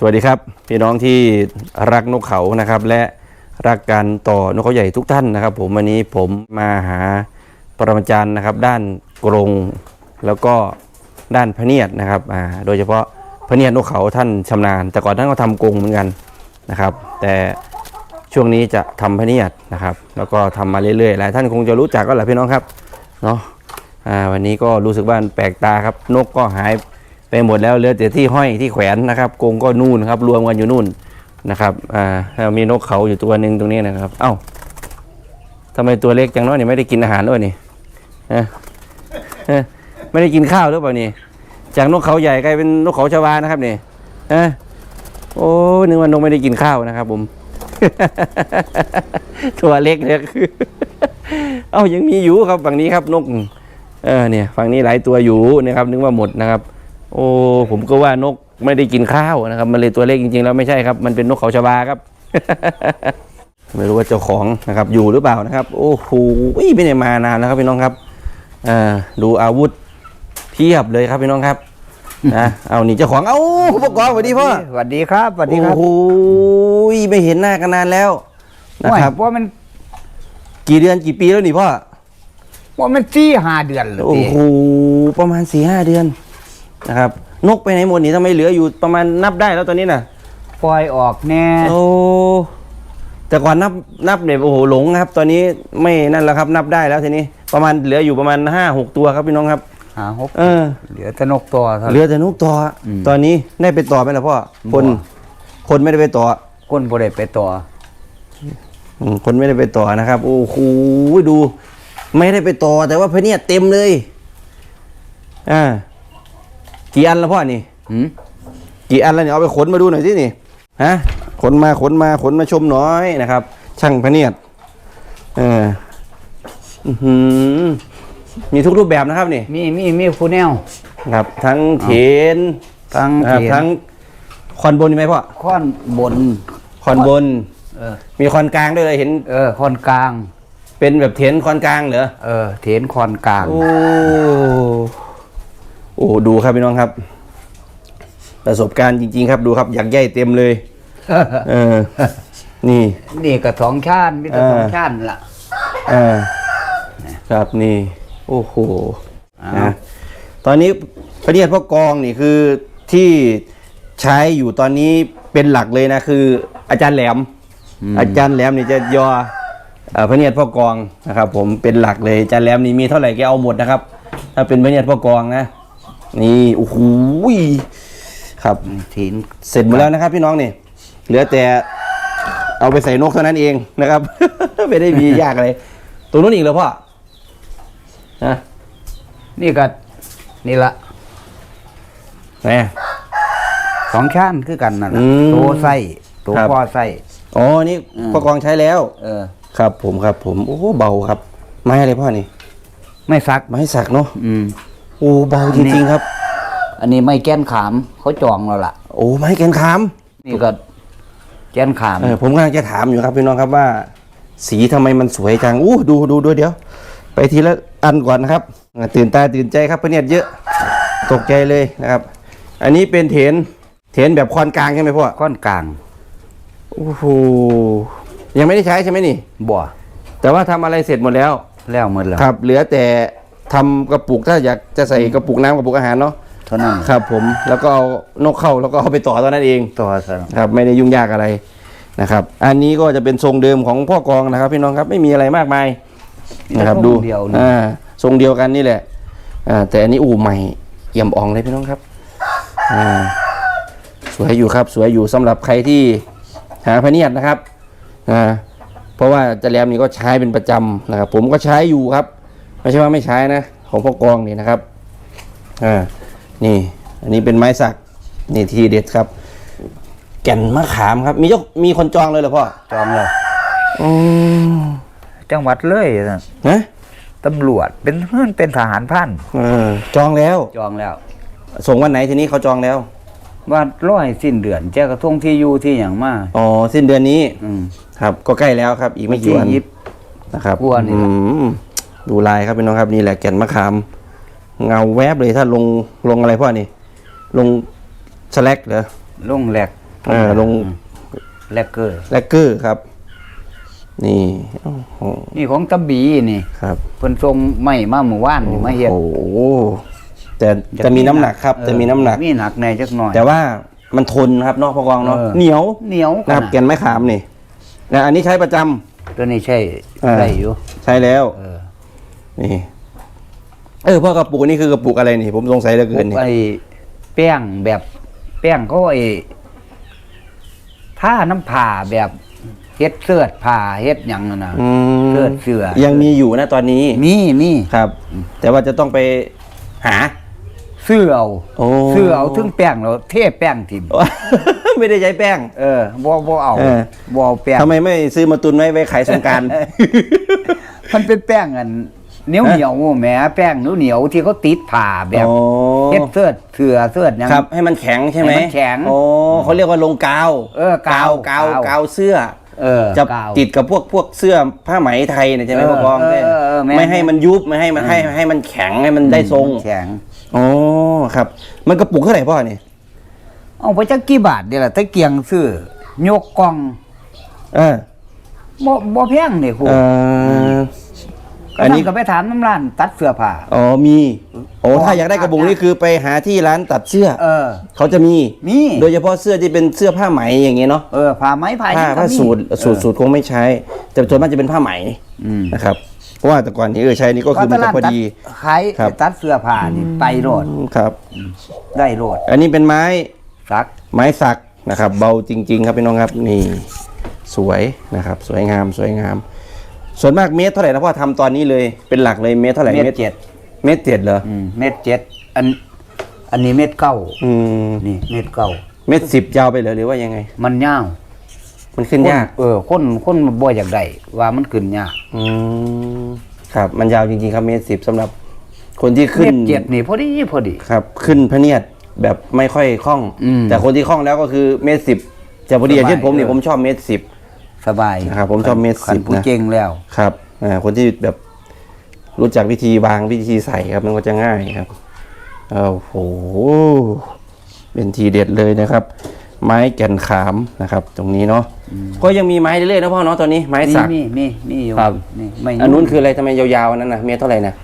สวัสดีครับ พี่น้องที่รักนกเขานะครับ และรักการต่อนกเขาใหญ่ทุกท่านนะครับ ผมวันนี้ผมมาหาปรมาจารย์นะครับ ด้านกรงแล้วก็ด้านพะเนียดนะครับอ่าโดยเฉพาะพะเนียดนกเขาท่านชำนาญ แต่ก่อนท่านก็ทำกรงเหมือนกันนะครับ แต่ช่วงนี้จะทำพะเนียดนะครับ แล้วก็ทำมาเรื่อยๆหลายท่านคงจะรู้จักก็แหละพี่น้องครับเนาะอ่าวันนี้ก็รู้สึกว่าแปลกตาครับ นกก็หาย ไปหมดแล้วเหลือแต่ที่ห้อยที่แขวนนะครับกรงก็นู่นครับรวมกันอยู่นู่นนะครับอ่าแล้วมีนกเขาอยู่ตัวหนึ่งตรงนี้นะครับ เอ้าทำไมตัวเล็กจังเนาะนี่ไม่ได้กินอาหารด้วยนี่ฮะไม่ได้กินข้าวหรือเปล่านี่จากนกเขาใหญ่กลายเป็นนกเขาชวานะครับนี่ฮะโอ้นึกว่านกไม่ได้กินข้าวนะครับ ผม ตัวเล็กเนี่ยคือเอ้ายังมีอยู่ครับฝั่งนี้ครับนก เออเนี่ยฝั่งนี้หลายตัวอยู่นะครับ นึกว่าหมดนะครับ โอ้ผมก็ว่านกไม่ได้กินข้าวนะครับมันเลยตัวเล็กจริงๆแล้วไม่ใช่ครับ มันเป็นนกเขาชบาครับ ไม่รู้ว่าเจ้าของนะครับ อยู่หรือเปล่านะครับ โอ้โหไม่ได้มานานแล้วครับพี่น้องครับอ่าดูอาวุธเพียบเลยครับพี่น้องครับนะเอานี่เจ้าของเอ้าผู้ปกครองสวัสดีพ่อสวัสดีครับสวัสดีครับโอ้โหไม่เห็นหน้ากันนานแล้วนะคว่ารับว่ามัน กี่เดือนกี่ปีแล้วนี่พ่อว่ามันสี่ห้าเดือนเลยโอ้โหประมาณสี่ห้าเดือน นะครับนกไปไหนหมดนี่ทำไมเหลืออยู่ประมาณนับได้แล้วตอนนี้น่ะ ปล่อยออกแน่โอ้แต่ก่อนนับนับเนี่ยโอ้โหหลงนะครับ ตอนนี้ไม่นั่นแล้วครับ นับได้แล้วทีนี้ประมาณเหลืออยู่ประมาณห้าหกตัวครับพี่น้องครับ หาหกเออ เหลือแต่นกตัวเท่าเหลือแต่นกต่ออมตอนนี้ได้ไปต่อไหมล่ะพ่อคนบ่คนไม่ได้ไปต่อก้นบ่ได้ไปต่อ อืมคนไม่ได้ไปต่อนะครับ โอ้โหดู ไม่ได้ไปต่อแต่ว่าพะเนี่ยเต็มเลยอ่า กี่อันแล้วพ่อนี่หืมกี่อันแล้วเนี่ยเอาไปขนมาดูหน่อยสินี่ฮะขนมาขนมาขนมาชมหน้อยนะครับ ช่างพะเนียดเอออื้อหือมีทุกรูปแบบนะครับนี่มีมีมีผู้แนวครับ ทั้งเถนทั้งนะครับเขียนทั้งคอนบนมีไหมพ่อค้อนบน คอนบน เออ มีคอนกลางด้วยเลยเห็นเออค้อนกลาง เป็นแบบเถนคอนกลางเหรอเออ เถนค้อนกลาง โอ้ โอ้ดูครับพี่น้องครับ ประสบการณ์จริง ๆ ครับดูครับ อยากใหญ่เต็มเลย เออ นี่ นี่ก็สองชาติมีแต่เออสองชาติล่ะเออครับนี่ โอ้โหอ้าวนะตอนนี้พระเนียดพ่อกองนี่คือที่ใช้อยู่ตอนนี้เป็นหลักเลยนะ คือ อาจารย์แหลม อาจารย์แหลมนี่จะยอเอ่อพระเนียดพ่อกองนะครับ ผมเป็นหลักเลยอาจารย์แหลมนี่มีเท่าไหร่แกเอาหมดนะครับ ถ้าเป็นพระเนียดพ่อกองนะ นี่โอ้โหครับเถนเสร็จหมดแล้วนะครับ พี่น้องนี่เหลือแต่เอาไปใส่นกเท่านั้นเองนะครับ ไม่ได้มียากอะไรตรงนู้นอีกเหรอพ่อนะนี่ก็นี่ละไหนสองชาติคือกันนั่นอืล่ะมตัวไส้ตัวครับพ่อไส้อ๋อนี่อืมพ่อกองใช้แล้ว เออ ครับ ผมครับ ผมโอ้โหเบาครับ ไม้อะไรพ่อนี่ ไม่ซักไม้สักเนาะอืม โอ้เบาจริงๆครับ อันนี้ไม่แก้นขามเขาจองแล้วล่ะ โอ้ไม้แกนขามนี่ก็แก้นขาม เออผมกำลังจะถามอยู่ครับพี่น้องครับว่า สีทำไมมันสวยจังอู้ดูดูดูเดี๋ยว ไปทีละอันก่อนนะครับอ่าตื่นตาตื่นใจครับพระเนียดเยอะตกใจเลยนะครับ อันนี้เป็นเถนเถนแบบคอนกลางใช่ไหมพ่อก้อนกลางโอ้โหยังไม่ได้ใช้ใช่ไหมนี่ บ่แต่ว่าทำอะไรเสร็จหมดแล้ว แล้วหมดแล้วครับ เหลือแต่ ทำกระปุกถ้าอยากจะใส่กระปุกน้ำกระปุกอาหารเนาะเท่านั้นครับผมแล้วก็เอานกเข้าแล้วก็เอาไปต่อตอนนั้นเอง ตัวสนครับไม่ได้ยุ่งยากอะไรนะครับ อันนี้ก็จะเป็นทรงเดิมของพ่อกองนะครับ พี่น้องครับไม่มีอะไรมากมายนะครับดูเดียวนี่อ่าทรงเดียวกันนี่แหละอ่าแต่อันนี้อู่ใหม่เอี่ยมอ่องเลยพี่น้องครับอ่าสวยอยู่ครับสวยอยู่สำหรับใครที่หาพะเนียดนะครับอ่าเพราะว่าจะแรมนี่ก็ใช้เป็นประจำนะครับผมก็ใช้อยู่ครับ ไม่ใช่ว่าไม่ใช้นะของพ่อกองนี่นะครับอ่านี่อันนี้เป็นไม้สักนี่ทีเด็ดครับ แก่นมะขามครับ มีเจ้ามีคนจองเลยเหรอพ่อจองแล้วอืมจังหวัดเลยน่ะนะตำรวจเป็นเพื่อนเป็นทหารพันเออจองแล้ว จองแล้ว ส่งวันไหนทีนี้เขาจองแล้ว ว่าร้อยสิ้นเดือนแจ้กระทงที่อยู่ที่อย่างมาอ๋อสิ้นเดือนนี้ อืมครับ ก็ใกล้แล้วครับ อีกไม่กี่วันที่ยิบนะครับกลัวนี่อืม ดูลายครับพี่น้องครับนี่แหละแก่นมะขาม เงาแวบเลยถ้าลงลงอะไรพ่อนี่ ลงสแลกเหรอลงแหลกเออลงแลกเกอร์แลกเกอร์ครับ นี่โอ้โหนี่ของตะบีนี่ครับ เพิ่นส่งไม้มาเมื่อวานนี่มาเฮ็ดโอ้โหแต่จะมีน้ำหนักครับเออจะมีน้ำหนัก มีหนักแน่จักหน่อย แต่ว่ามันทนครับเนอกพอกองเนาะเออ เหนียวเหนียวนะครับขนาดแก่นไม้ขามนี่นะอันนี้ใช้ประจำ ตัวนี้ใช่เออ ได้อยู่ ใช้แล้ว เออ นี่ เออพ่อกระปุกนี่คือกระปุกอะไรนี่ ผมสงสัยเหลือเกินนี่ไอ้แป้งแบบแป้งเขาไอ้ผ้าน้ำผ่าแบบเฮ็ดเสื้อผ้าเฮ็ดหยังนั่นน่ะอืมเลือดเสือยังมีอยู่นะตอนนี้มีมีครับ แต่ว่าจะต้องไปหาซื้อเอาโอ้ซื้อเอาถึงแป้งแล้วเทแป้งทิ่มไม่ได้ใช้แป้ง เออบ่บ่เอาเออ บ่เอาแป้งทำไมไม่ซื้อมาตุนไว้ไว้ขายสงกราร มันเป็นแป้งอัน เหนียวเหนียวๆแหมแป้งเหนียวเหนียวๆที่เขาติดผ่าแบบโอ้เฮ็ดเสื้อเสือเสื้อหยัง ครับ ให้มันแข็งใช่ไหมให้มันแข็งโอ้เขาเรียกว่าลงกาวเออกาวกาวกาว กาวเสื้อ เออจะกาว ติดกับพวกพวกเสื้อผ้าไหมไทยเนี่ยใช่ไหมเออพ่อกองเออเออเออแม่น ไม่ให้มันยุบไม่ให้มันให้ให้มันแข็งให้มันได้ทรงแข็งอ๋อครับ มันกระปุกเท่าไหร่พ่อนี่เอาไปจักกี่บาทเดี๋ยวล่ะถ้าเกียงซื้อยกกล่องเออบ่บ่แพงนี่ครูเออก็ อันนี้นำก็ไปถามน้ำร้านตัดเสื้อผ้า อ๋อมีโอ้ถ้าอยากได้กระปุกนี่คือไปหาที่ร้านตัดเสื้อ เออ เขาจะมีมี โดยเฉพาะเสื้อที่เป็นเสื้อผ้าไหมอย่างเงี้ยเนาะเออผ้าไหมผ้าผ้ายังก็ผ้ามีสูตรสูตรสูตรคงไม่ใช้ แต่ส่วนมากจะเป็นผ้าไหมอืมนะครับเพราะว่าแต่ก่อนนี้เออใช้นี่ก็คือมันจะพอดีขายครับตัดเสื้อผ้านี่ไปโลดครับ ได้โลดอันนี้เป็นไม้ซักไม้สักนะครับ เบาจริง ๆ ครับพี่น้องครับนี่สวยนะครับ สวยงามสวยงาม ส่วนมากเมตรเท่าไหร่นะพ่อทำตอนนี้เลยเป็นหลักเลยเมตรเท่าไหร่เม็ดเจ็ดเมตรเจ็ดเหรออืมเม็ดเจ็ดอัน อันนี้เม็ดเก้าอืมนี่เม็ดเก้าเมตรสิบยาวไปเหรอหรือว่ายังไง มันยาวมันขึ้นยากคนเออคนคนบ่อยากได้ว่ามันขึ้นยากอืมครับ มันยาวจริงๆครับเมตรสิบสำหรับคนที่ขึ้เม็นดเจ็ดนี่พอดีพอดี ครับ ขึ้นพระเนียดแบบไม่ค่อยคล่อง อืม แต่คนที่คล่องแล้วก็คือเมตรสิบจะพอดีอย่างเช่นผมเนี่ยเออผมชอบเมตรสิบ สบายนะครับผมชอบเม็ดคันสิบผู้นะ เก่งแล้ว ครับอ่าคนที่แบบรู้จักวิธีวางวิธีใส่ครับมันก็จะง่ายครับโอ้โหเป็นทีเด็ดเลยนะครับ ไม้แก่นขามนะครับ ตรงนี้เนาะก็ยังมีไม้เรื่อยๆนะพ่อเนาะตอนนี้ไม้มีสักมีมีมีอยู่ครับ นี่ไม่อันนู้นคืออะไรทำไมยาวๆอันนั้นนะเมตรเท่าไหร่นะ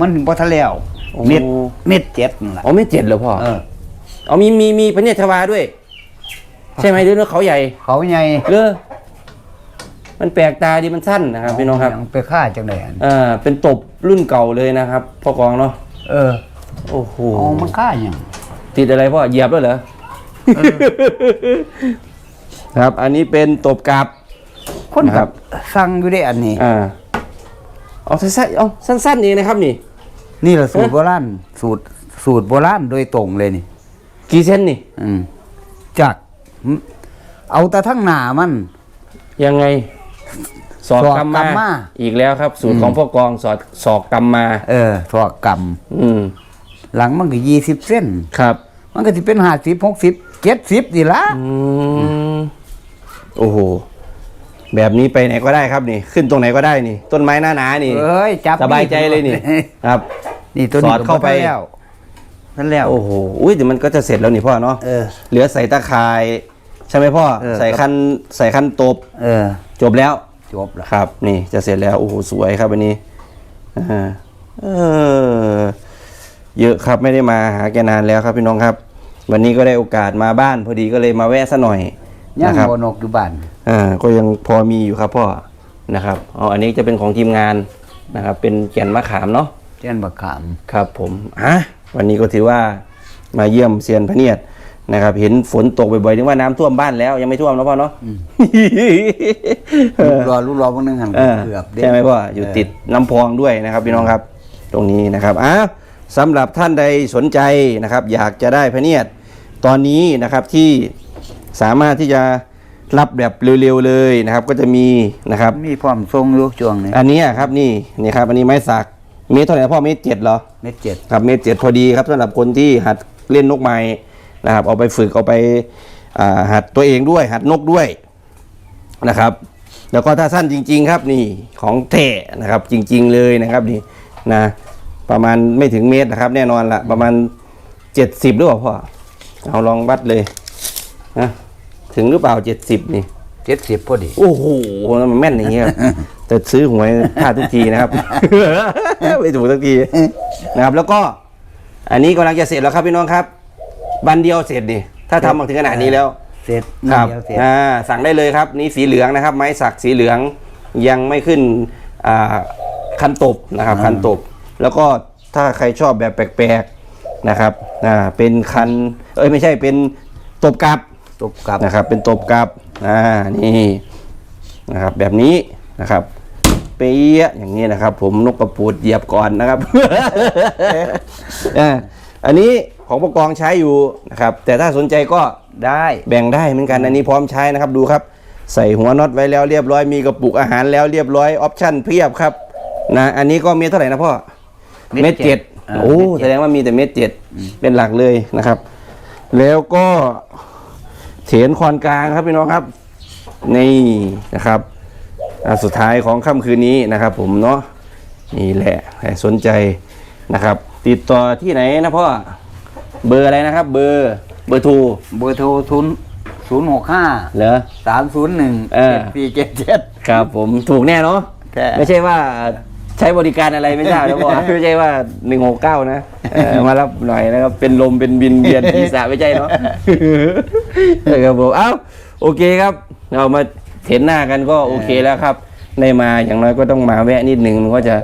มันบ่ทะแล้วโอ้ เม็ดเม็ดเจ็ดนั่นล่ะอ๋อเมตรเจ็ดเหรอพ่อเออ อ๋อมีมีมีพระเนตรทวาด้วย ใช่ไหมหรือว่าเขาใหญ่เขาใหญ่เรือ มันแปลกตาดีมันสั้นนะครับพี่น้องครับยังไปฆ่าจังได๋อันอ่าเป็นตบรุ่นเก่าเลยนะครับพ่อกองเนาะเออโอ้โหอ๋อมันฆ่าหยังติดอะไรพ่อเหยียบด้วยเหรอครับ อันนี้เป็นตบกลับคนนะครักับบสั่งอยู่ได้อันนี้อ่าเอาสั้นๆเอาสั้นๆเองนะครับนี่ นี่แหละสูตรโบราณสูตรสูตรโบราณโดยตรงเลยนี่ กี่เส้นนี่ อืมจาก เอาแต่ทั้งหน้ามัน ยังไง สอดสอดกำกำมา มา อีกแล้วครับ สูตรของพ่อกองสอดสอกกำมา เออทอกกอืมำหลังมันก็ยี่สิบเส้น ครับ มันก็จะเป็นห้าสิบหกสิบเจ็ดสิบดีละอืมโอ้โห แบบนี้ไปไหนก็ได้ครับนี่ ขึ้นตรงไหนก็ได้นี่ ต้นไม้หน้าหนานี่ เอ้ยจับสบายใจเลยนี่ ครับ นี่ตัวสนี้อดเข้าไป ก็บ่ทันแล้วนั่นแล้ว โอ้โห อุ้ยเดี๋ยวมันก็จะเสร็จแล้วนี่พ่อเนาะเออเหลือใส่ตะข่าย ใช่ไหมพ่อ เออ ใส่คันใส่คันตบเออจบแล้ว จบละครับ นี่จะเสร็จแล้ว โอ้โห สวยครับวันนี้อ่าเออเยอะครับไม่ได้มาหาแกนานแล้วครับพี่น้องครับ วันนี้ก็ได้โอกาสมาบ้าน พอดีก็เลยมาแวะซะหน่อยยังนะครับโบนกอยู่บ้าน อ่าก็ยังพอมีอยู่ครับพ่อนะครับอ๋ออันนี้จะเป็นของทีมงานนะครับ เป็นแก่นมะขามเนาะเช่นบักขาม ครับผมอะวันนี้ก็ถือว่ามาเยี่ยมเซียนพระเนียด นะครับ เห็นฝนตกบ่อยๆนึกว่าน้ำท่วมบ้านแล้วยังไม่ท่วมแล้วพ่อเนาะ ลูกรอลูกรอพวกนึงหันเออเกือบเด้ใช่ไหมพ่ออยู่ติดน้ำพองด้วยนะครับพี่น้องครับ ตรงนี้นะครับอะสำหรับท่านใดสนใจนะครับ อยากจะได้พระเนียดตอนนี้นะครับที่สามารถที่จะรับแบบเร็วๆเลยนะครับ ก็จะมีนะครับ มีพร้อมทรงอยู่ช่วงนี้อันนี้ครับนี่นี่ครับอันนี้ไม้สักเมตรเท่าไหร่นะพ่อเมตรเจ็ดเหรอ เม็ดเจ็ด ครับเมตรเจ็ดพอดีครับสำหรับคนที่หัดเล่นนกไม้ นะครับ เอาไปฝึกเอาไปอ่าหัดตัวเองด้วย หัดนกด้วยนะครับ แล้วก็ถ้าสั้นจริง ๆ ครับนี่ของแท้นะครับจริง ๆ เลยนะครับนี่นะประมาณไม่ถึงเมตรนะครับ แน่นอนละประมาณเจ็ดสิบหรือเปล่าพ่อเอาลองวัดเลยนะถึงหรือเปล่าเจ็ดสิบนี่เจ็ดสิบพอดี โอ้โหมันแม่นอย่างเงี้ยแต่ซื้อหวยพลาดทุกทีนะครับไม่ถูกทุกทีนะครับ แล้วก็ อันนี้กำลังจะเสร็จแล้วครับพี่น้องครับ บันเดียวเสร็จดิถ้าทำมาถึงขนาดนี้แล้วเสร็จครับเดียวเสร็จอ่าสั่งได้เลยครับนี่สีเหลืองนะครับ ไม้สักสีเหลืองยังไม่ขึ้นอ่าคันตบนะครับคันตบ แล้วก็ถ้าใครชอบแบบแปลกๆนะครับอ่าเป็นคันเอ้ยไม่ใช่เป็นตบกลับตบกลับนะครับ เป็นตบกลับอ่านี่นะครับ แบบนี้นะครับเปี๊ยะอย่างนี้นะครับ ผมนกกระปูดเหยียบก่อนนะครับ อ่าอันนี้ของประกองใช้อยู่นะครับแต่ถ้าสนใจก็ได้แบ่งได้เหมือนกันอันนี้พร้อมใช้นะครับดูครับ ใส่หัวน็อตไว้แล้วเรียบร้อยมีกระปุกอาหารแล้วเรียบร้อยออปชั่นเพียบครับนะอันนี้ก็เมตรเท่าไหร่นะพ่อเม็ดเมตรเจ็ดอ่าโอ้เม็ดเจ็ดแสดงว่ามีแต่เมตรเจ็ดเป็นหลักเลยนะครับ แล้วก็เถนคอนกลางครับพี่น้องครับ นี่นะครับอ่าสุดท้ายของค่ำคืนนี้นะครับ ผมเนาะนี่แหละใครสนใจนะครับ ติดต่อที่ไหนนะพ่อ เบอร์อะไรนะครับ เบอร์เบอร์โทรเบอร์โทรศูนย์ศูนย์หกห้าเหรอ สามศูนย์หนึ่งเออเจ็ดสี่เจ็ดเจ็ด ครับผมถูกแน่เนาะแท้ไม่ใช่ว่าใช้บริการอะไรไม่ทราบนะพ่อ ไม่ใช่ว่าหนึ่งหกเก้านะเออมารับหน่อยนะครับ เป็นลมเป็นบินเบียนศีรษะไม่ใช่เนาะเออครับผมเอ้าโอเคครับ เรามาเห็นหน้ากันก็โอเคแล้วครับได้มาอย่างน้อยก็ต้องมาแวะนิดนึงมันก็จะ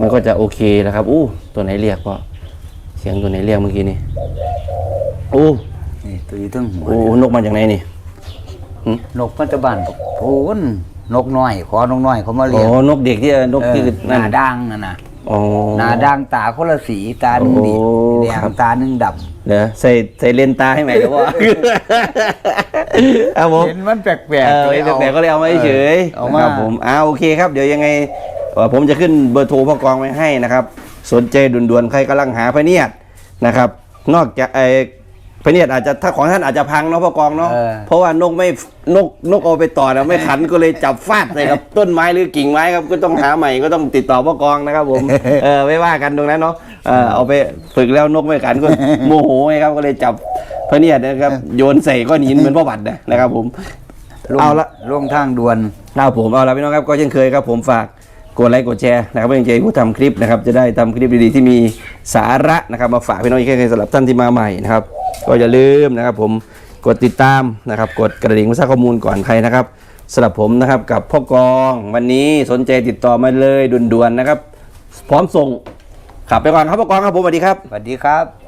มันก็จะโอเคแล้วครับอู้ตัวไหนเรียกพ่อเสียงตัวไหนเรียกเมื่อกี้นี่อู้นี่ตัวอยู่ทั้งหัวอู้นกมาจากไหนนี่นกปัจจุบันโอ้นนกน้อย ขอนกน้อยเขามาโอ้เลี้ยงนกเด็กที่นกเออที่หนั่นน้าด่างน่ะนะอ๋อหน้าด่างตาคนละสีตาหนึ่งดีโอ้แดครังบตาหนึ่งดเดี๋ยวใส่ใส่เลนส์ตาให้ใหม่ครับพ่อครับผมำเห็นมันแปลกเออๆแต่ก็เลยเอามาเฉยเอาๆมานะครับผมอ่าโอเคครับ เดี๋ยวยังไงเอ่อ ผมจะขึ้นเบอร์โทรพ่อกองไว้ให้นะครับ สนใจด่วนๆใครกำลังหาพะเนียดนะครับ นอกจากไอ้พะเนียดอาจจะถ้าของท่านอาจจะพังเนาะพ่อกองเนาะเออเพราะว่านกไม่นกนกเอาไปต่อนะไม่ขันก็เลยจับฟาดใส่กับต้นไม้หรือกิ่งไม้ครับก็ต้องหาใหม่ก็ต้องติดต่อพ่อกองนะครับผมเออไม่ว่ากันตรงนั้นเนาะเออเอาไปฝึกแล้วนกไม่ขันก็โมโหไงครับก็เลยจับพะเนียดนะครับโยนใส่ก้อนหินเหมือนพ่อบัตรนะครับผมลงเอาละลงทางด่วนครับผมเอาละพี่น้องครับก็เช่นเคยครับผมฝาก กดไลค์กดแชร์นะครับเป็นกำลังใจให้ผู้ทำคลิปนะครับจะได้ทำคลิปดีๆที่มีสาระนะครับมาฝากพี่น้องอีกแค่สำหรับท่านที่มาใหม่นะครับก็อย่าลืมนะครับผมกดติดตามนะครับกดกระดิ่งเพื่อทราบข้อมูลก่อนใครนะครับสำหรับผมนะครับกับพ่อกองวันนี้สนใจติดต่อมาเลยด่วนๆนะครับ พร้อมส่งขับไปก่อนครับพ่อกองครับผมสวัสดีครับสวัสดีครับ